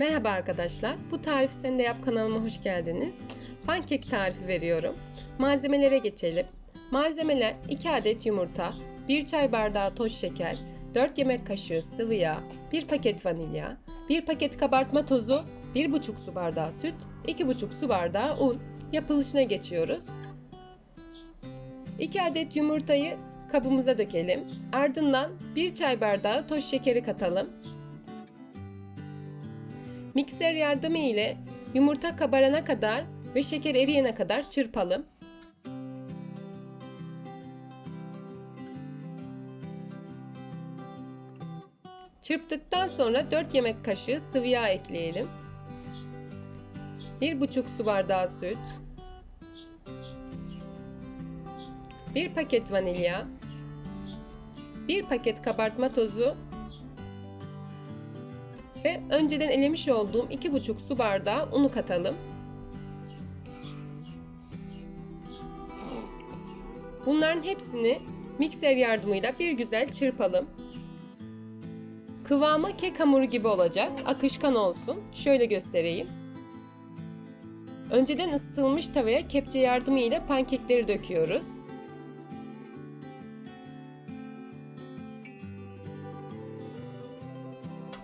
Merhaba arkadaşlar. Bu tarif sen de yap kanalıma hoş geldiniz. Pankek tarifi veriyorum. Malzemelere geçelim. Malzemeler 2 adet yumurta, 1 çay bardağı toz şeker, 4 yemek kaşığı sıvı yağ, 1 paket vanilya, 1 paket kabartma tozu, 1,5 su bardağı süt, 2,5 su bardağı un. Yapılışına geçiyoruz. 2 adet yumurtayı kabımıza dökelim. Ardından 1 çay bardağı toz şekeri katalım. Mikser yardımı ile yumurta kabarana kadar ve şeker eriyene kadar çırpalım. Çırptıktan sonra 4 yemek kaşığı sıvı yağ ekleyelim. 1,5 su bardağı süt. 1 paket vanilya. 1 paket kabartma tozu ve önceden elemiş olduğum 2,5 su bardağı unu katalım. Bunların hepsini mikser yardımıyla bir güzel çırpalım. Kıvamı kek hamuru gibi olacak. Akışkan olsun. Şöyle göstereyim. Önceden ısıtılmış tavaya kepçe yardımıyla pankekleri döküyoruz.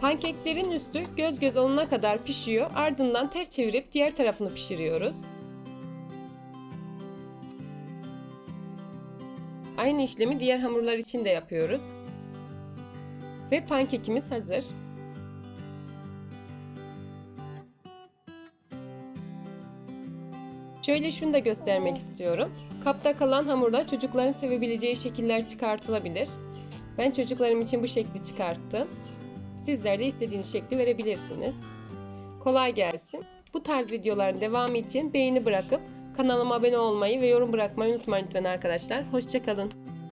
Pankeklerin üstü göz göz olana kadar pişiyor. Ardından ters çevirip diğer tarafını pişiriyoruz. Aynı işlemi diğer hamurlar için de yapıyoruz. Ve pankekimiz hazır. Şöyle şunu da göstermek istiyorum. Kapta kalan hamurda çocukların sevebileceği şekiller çıkartılabilir. Ben çocuklarım için bu şekli çıkarttım. Sizler de istediğiniz şekli verebilirsiniz. Kolay gelsin. Bu tarz videoların devamı için beğeni bırakıp kanalıma abone olmayı ve yorum bırakmayı unutmayın lütfen arkadaşlar. Hoşçakalın.